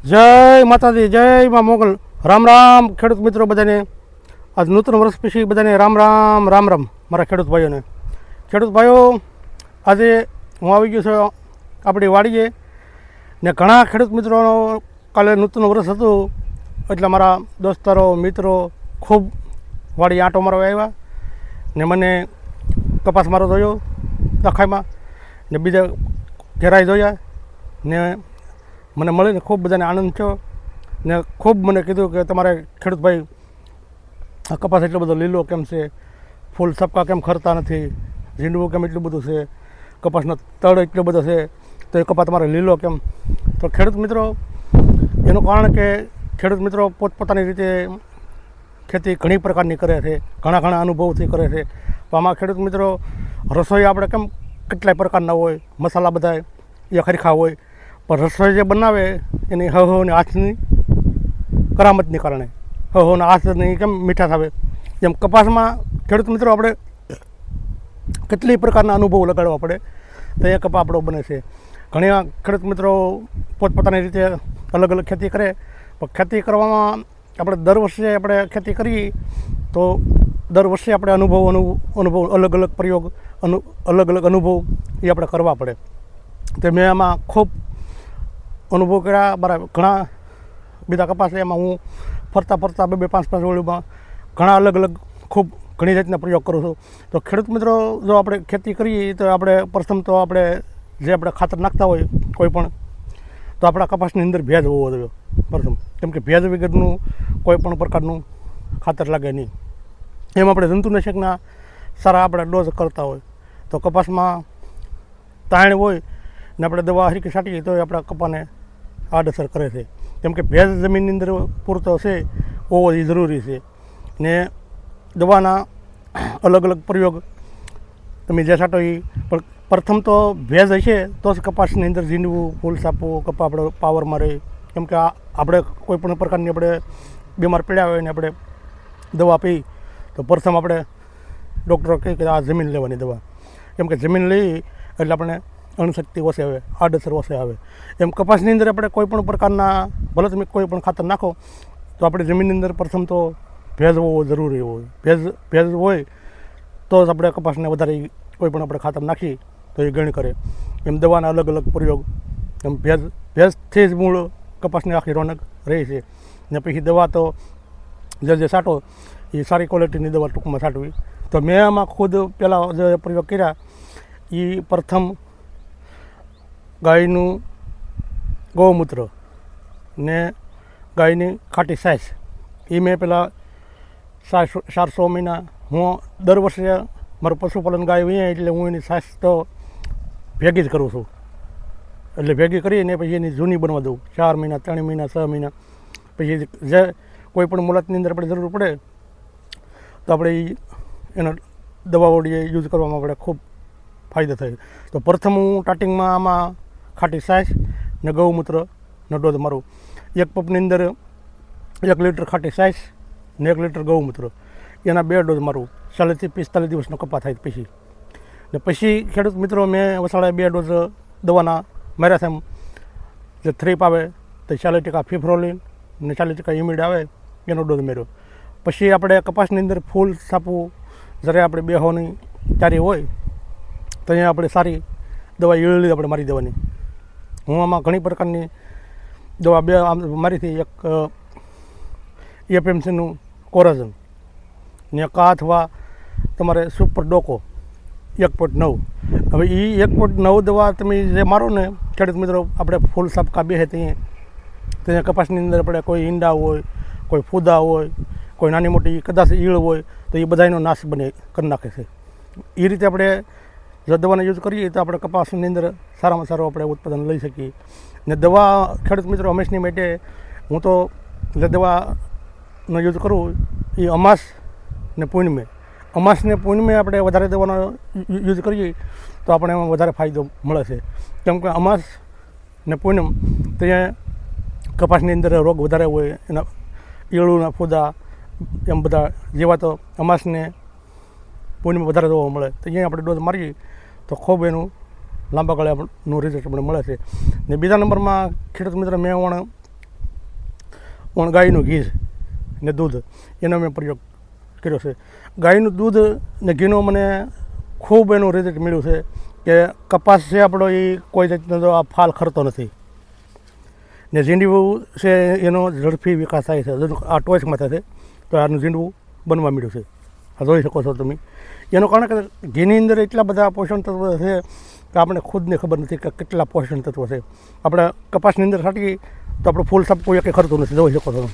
જય માતાજી, જય માં મોગલ. રામ રામ, ખેડૂત મિત્રો બધાને. આજ નૂતન વર્ષ પછી બધાને રામ રામ રામ રામ, મારા ખેડૂત ભાઈઓને. ખેડૂત ભાઈઓ, આજે હું આવી ગયો છું આપણી વાડીએ ને ઘણા ખેડૂત મિત્રોનો કાલે નૂતન વર્ષ હતું એટલે મારા દોસ્તારો, મિત્રો ખૂબ વાડી આંટો મારવા આવ્યા ને મને કપાસ મારો જોયો દખાઈમાં ને બીજા ઘેરાઈ જોયા ને મને મળીને ખૂબ બધાને આનંદ થયો ને ખૂબ મને કીધું કે તમારે ખેડૂતભાઈ કપાસ એટલો બધો લીલો કેમ છે? ફૂલ સપકા કેમ ખરતા નથી? ઝીંડવું કેમ એટલું બધું છે? કપાસનો તળ એટલો બધો છે? તો એ કપાસ તમારે લીલો કેમ? તો ખેડૂત મિત્રો, એનું કારણ કે ખેડૂત મિત્રો પોતપોતાની રીતે ખેતી ઘણી પ્રકારની કરે છે, ઘણા ઘણા અનુભવથી કરે છે. તો આમાં ખેડૂત મિત્રો, રસોઈ આપણે કેમ કેટલાય પ્રકારના હોય, મસાલા બધા એ ખરીખા હોય પણ રસોઈ જે બનાવે એની હહોને હાથની કરામતની કારણે. હહોના હાથની કેમ મીઠા આવે જેમ કપાસમાં, ખેડૂત મિત્રો, આપણે કેટલી પ્રકારના અનુભવ લગાડવા પડે, તો એ કપા આપણો બને છે. ઘણી ખેડૂત મિત્રો પોતપોતાની રીતે અલગ અલગ ખેતી કરે, પણ ખેતી કરવામાં આપણે દર વર્ષે આપણે ખેતી કરીએ, તો દર વર્ષે આપણે અનુભવ અનુ, અનુભવ, અલગ અલગ પ્રયોગ, અનુ, અલગ અલગ અનુભવ એ આપણે કરવા પડે. તે મેં આમાં ખૂબ અનુભવ કર્યા બરાબર ઘણા બીજા કપાસ એમાં હું ફરતા ફરતા બે બે પાંચ પાંચ ઓળીમાં ઘણા અલગ અલગ ખૂબ ઘણી જાતના પ્રયોગ કરું છું. તો ખેડૂત મિત્રો, જો આપણે ખેતી કરીએ, તો આપણે પ્રથમ તો આપણે જે આપણે ખાતર નાખતા હોય, કોઈ પણ, તો આપણા કપાસની અંદર ભેજ હોવો જોઈએ. પ્રથમ, કેમ કે ભેજ વગરનું કોઈ પણ પ્રકારનું ખાતર લાગે નહીં. એમ આપણે જંતુનાશકના સારા આપણે ડોઝ કરતા હોય. તો કપાસમાં તાણ હોય ને આપણે દવા હરીકી છાંટીએ, તો એ આપણા કપાને આડઅસર કરે છે. કેમ કે ભેજ જમીનની અંદર પૂરતો છે, હોવો એ જરૂરી છે. ને દવાના અલગ અલગ પ્રયોગ તમે જે છાંટો એ, પણ પ્રથમ તો ભેજ હશે તો જ કપાસની અંદર ઝીંડવું, ફૂલ સાપવું કપા આપણે પાવરમાં રહે કેમ કે આ આપણે કોઈ પણ પ્રકારની આપણે બીમાર પડ્યા હોય ને આપણે દવા પી, તો પ્રથમ આપણે ડૉક્ટરો કહે કે આ જમીન લેવાની દવા. કેમ કે જમીન લઈ એટલે આપણે અણશક્તિ વસે આવે આડઅસર વસે આવે. એમ કપાસની અંદર આપણે કોઈ પણ પ્રકારના, ભલે તમે કોઈ પણ ખાતર નાખો, તો આપણે જમીનની અંદર પ્રથમ તો ભેજ હોવો જરૂરી હોય. ભેજ ભેજ હોય તો જ આપણે કપાસને વધારે કોઈ પણ આપણે ખાતર નાખીએ તો એ ગણ કરે. એમ દવાના અલગ અલગ પ્રયોગ. એમ ભેજ, ભેજથી જ મૂળ કપાસની આખી રોનક રહે છે. ને પછી દવા તો જે જે છાંટો, એ સારી ક્વોલિટીની દવા ટૂંકમાં છાંટવી. તો મેં આમાં ખુદ પહેલાં જે પ્રયોગ કર્યા એ પ્રથમ ગાયનું ગૌમૂત્ર ને ગાયની ખાટી સાસ એ મેં પહેલાં ચારસો મહિના હું દર વર્ષે મારું પશુપાલન ગાય હોય એટલે હું એની સાસ તો ભેગી જ કરું છું. એટલે ભેગી કરીને પછી એની જૂની બનવા દઉં. ચાર મહિના, ત્રણ મહિના, છ મહિના. પછી જે કોઈ પણ મુલાતની અંદર આપણે જરૂર પડે, તો આપણે એનો દવાઓ યુઝ કરવામાં આપણે ખૂબ ફાયદો થાય. તો પ્રથમ હું સ્ટાર્ટિંગમાં આમાં ખાટી સાઈઝ ને ગૌમૂત્ર ને ડોઝ મારું. એક પપની અંદર એક લીટર ખાટી સાઈઝ ને એક લીટર ગૌમૂત્ર એના બે ડોઝ મારું. ચાલીસથી પિસ્તાલીસ દિવસનો કપા થાય પછી. ને પછી ખેડૂત મિત્રો, મેં વસાડા બે ડોઝ દવાના માર્યા છે જે થ્રીપ આવે તો ચાલીસ ટકા ફિફ્રોલિન ને ચાલીસ ટકા ઇમિડ આવે એનો ડોઝ મેળ્યો પછી આપણે કપાસની અંદર ફૂલ સાપવું જ્યારે આપણે બેહોની ચારી હોય, તો અહીંયા આપણે સારી દવા ઈળલી આપણે મારી દેવાની. હું આમાં ઘણી પ્રકારની દવા, બે આમ મારીથી એક એપીએમસીનું કોરાઝન ને કા અથવા તમારે સુપર ડોકો, એક પોઈન્ટ નવ. હવે એ એક પોઈન્ટ નવ દવા તમે જે મારો ને, ખેડૂત મિત્રો, આપણે ફૂલ સાપકા બે ત્યાં. ત્યાં કપાસની અંદર આપણે કોઈ ઈંડા હોય, કોઈ ફૂદા હોય, કોઈ નાની મોટી કદાચ ઈળ હોય, તો એ બધાનો નાશ બને, કરી નાખે છે. એ રીતે આપણે જો દવાનો યુઝ કરીએ તો આપણે કપાસની અંદર સારામાં સારું આપણે ઉત્પાદન લઈ શકીએ. ને દવા, ખેડૂત મિત્રો, હંમેશની માટે હું તો જે દવાનો યુઝ કરું એ અમાસ ને પૂર્ણિમે અમાસ ને પૂર્ણિમે આપણે વધારે દવાનો યુઝ કરીએ તો આપણે એમાં વધારે ફાયદો મળે છે કેમ કે અમાસ ને પૂનમ ત્યાં કપાસની અંદર રોગ વધારે હોય એના ઈળુના ફૂદા એમ બધા જેવા તો અમાસને પૂનમ વધારે જોવા મળે તો અહીંયા આપણે ડોઝ મારીએ તો ખૂબ એનું લાંબા ગાળે આપણનું રિઝલ્ટ આપણે મળે છે. ને બીજા નંબરમાં ખેડૂત મિત્ર મેં વણ વણ ગાયનું ઘી ને દૂધ, એનો મેં પ્રયોગ કર્યો છે. ગાયનું દૂધ ને ઘીનો મને ખૂબ એનું રિઝલ્ટ મળ્યું છે કે કપાસ છે આપણો એ કોઈ જાતનો તો આ ફાલ ખરતો નથી. ને ઝીંડવું છે એનો ઝડપી વિકાસ થાય છે. આ ટોચમાં થશે તો આનું ઝીંડવું બનવા મળ્યું છે. જોઈ શકો છો તમે. એનું કારણ કે ઘીની અંદર એટલા બધા પોષણ તત્વો છે કે આપણે ખુદને ખબર નથી કે કેટલા પોષણ તત્વો છે. આપણે કપાસની અંદર છાંટીએ તો આપણું ફૂલ સાપ કોઈ એકે ખરતું નથી. જોઈ શકો છો.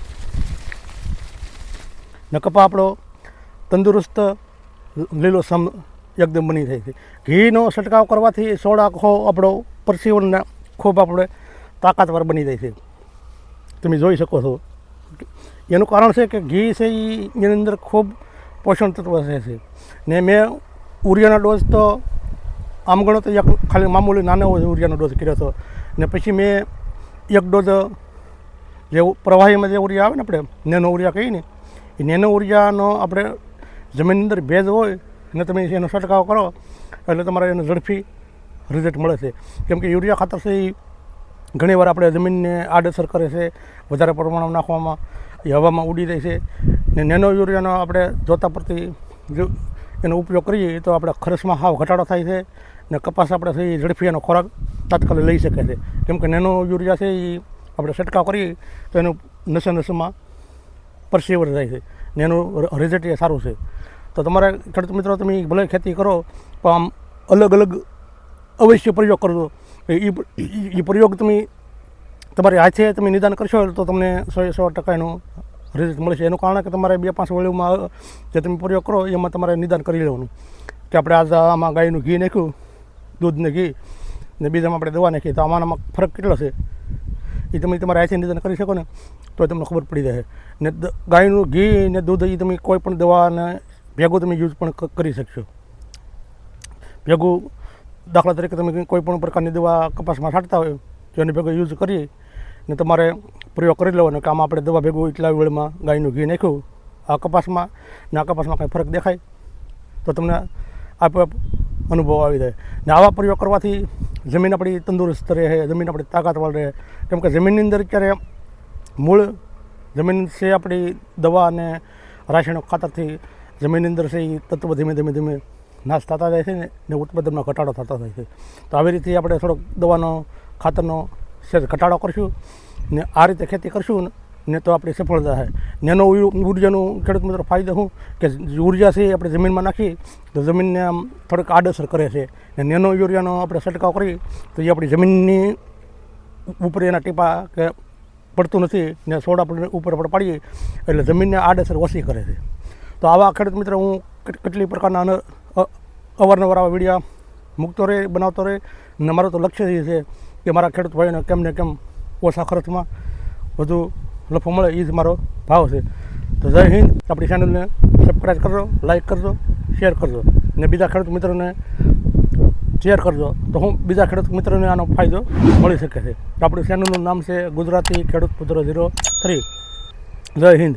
ને કપા આપણો તંદુરસ્ત લીલો સમ એકદમ બની જાય છે. ઘીનો છંટકાવ કરવાથી સોળ આખો આપણો પરસીવનના ખૂબ આપણે તાકાતવાર બની જાય છે. તમે જોઈ શકો છો. એનું કારણ છે કે ઘી છે એની અંદર ખૂબ પોષણ તત્વ રહેશે ને મેં ઉરિયાનો ડોઝ તો આમ ગણો તો એક ખાલી મામૂલી નાનો ઉરિયાનો ડોઝ કર્યો હતો. ને પછી મેં એક ડોઝ જે પ્રવાહીમાં જે ઉરિયા આવે ને આપણે નેનો ઉરિયા કહીએ ને એ નેનો ઉરિયાનો આપણે જમીનની અંદર ભેજ હોય ને તમે એનો છંટકાવ કરો એટલે તમારે એને ઝડપી રિઝલ્ટ મળે છે. કેમ કે યુરિયા ખાતર છે એ ઘણીવાર આપણે જમીનને આડઅસર કરે છે, વધારે પ્રમાણમાં નાખવામાં, એ હવામાં ઉડી જાય છે. ને નેનો યુરિયાનો આપણે જોતા પરથી જો એનો ઉપયોગ કરીએ તો આપણે ખર્ચમાં હાવ ઘટાડો થાય છે ને કપાસ આપણે છે એ ઝડપી એનો ખોરાક તાત્કાલિક લઈ શકે છે. કેમ કે નેનો યુરિયા છે એ આપણે છંટકાવ કરીએ, તો એનું નસે નસમાં પરસેવર થાય છે. ને એનું રિઝલ્ટ એ સારું છે. તો તમારા ખેડૂત મિત્રો, તમે ભલે ખેતી કરો, પણ આમ અલગ અલગ અવશ્ય પ્રયોગ કરજો. એ પ્રયોગ તમે તમારી હાથે તમે નિદાન કરશો તો તમને સો સો ટકા એનું રિઝલ્ટ મળશે એનું કારણ કે તમારે બે પાંચ વળીમાં જે તમે પ્રયોગ કરો, એમાં તમારે નિદાન કરી લેવાનું. કે આપણે આજ આમાં ગાયનું ઘી નાખ્યું, દૂધને ઘી, ને બીજામાં આપણે દવા નાખીએ તો આમાં ફરક કેટલો છે? એ તમે તમારા આથી નિદાન કરી શકો ને તો તમને ખબર પડી જાય. ને ગાયનું ઘી ને દૂધ એ તમે કોઈ પણ દવાને ભેગું તમે યુઝ પણ કરી શકશો. ભેગું દાખલા તરીકે તમે કોઈ પણ પ્રકારની દવા કપાસમાં છાંટતા હોય, તો એને ભેગું યુઝ કરી ને તમારે પ્રયોગ કરી લેવાનો કે આમાં આપણે દવા ભેગું એટલા વેળમાં ગાયનું ઘી નાખ્યું, આ કપાસમાં ને આ કપાસમાં કંઈ ફરક દેખાય? તો તમને આપોઆપ અનુભવ આવી જાય. ને આવા પ્રયોગ કરવાથી જમીન આપણી તંદુરસ્ત રહે, જમીન આપણી તાકાતવાળ રહે. કેમ કે જમીનની અંદર અત્યારે મૂળ જમીન છે આપણી દવા અને રાસાયણિક ખાતરથી જમીનની અંદર છે એ તત્વ ધીમે ધીમે ધીમે નાશ થતા જાય છે ને ને ઉત્પાદનમાં ઘટાડો થતો થાય છે. તો આવી રીતે આપણે થોડોક દવાનો ખાતરનો સહેજ ઘટાડો કરશું ને આ રીતે ખેતી કરશું ને તો આપણી સફળતા થાય. નેનો ઉર્જાનો ખેડૂત મિત્રો ફાયદો શું? કે ઊર્જા છે આપણે જમીનમાં નાખી, તો જમીનને આમ થોડીક આડઅસર કરે છે. ને નેનો યુરિયાનો આપણે છંટકાવ કરીએ તો એ આપણી જમીનની ઉપર એના ટીપા કે પડતું નથી, ને છોડ આપણે ઉપર આપણે પાડીએ, એટલે જમીનને આડઅસર ઓછી કરે છે. તો આવા ખેડૂત મિત્રો હું કેટલી પ્રકારના અવારનવાર આવા વિડીયા મૂકતો રહે, બનાવતો રહે, ને મારું તો લક્ષ્ય એ છે કે મારા ખેડૂત ભાઈને કેમ ને કેમ ઓછા ખર્ચમાં વધુ લફો મળે એ જ મારો ભાવ છે. તો જય હિન્દ, આપણી ચેનલને સબસ્ક્રાઈબ કરજો લાઇક કરજો શેર કરજો. ને બીજા ખેડૂત મિત્રોને શેર કરજો. તો હું બીજા ખેડૂત મિત્રોને આનો ફાયદો મળી શકે છે. આપણી ચેનલનું નામ છે ગુજરાતી ખેડૂત પુત્ર ઝીરો થ્રી જય હિન્દ.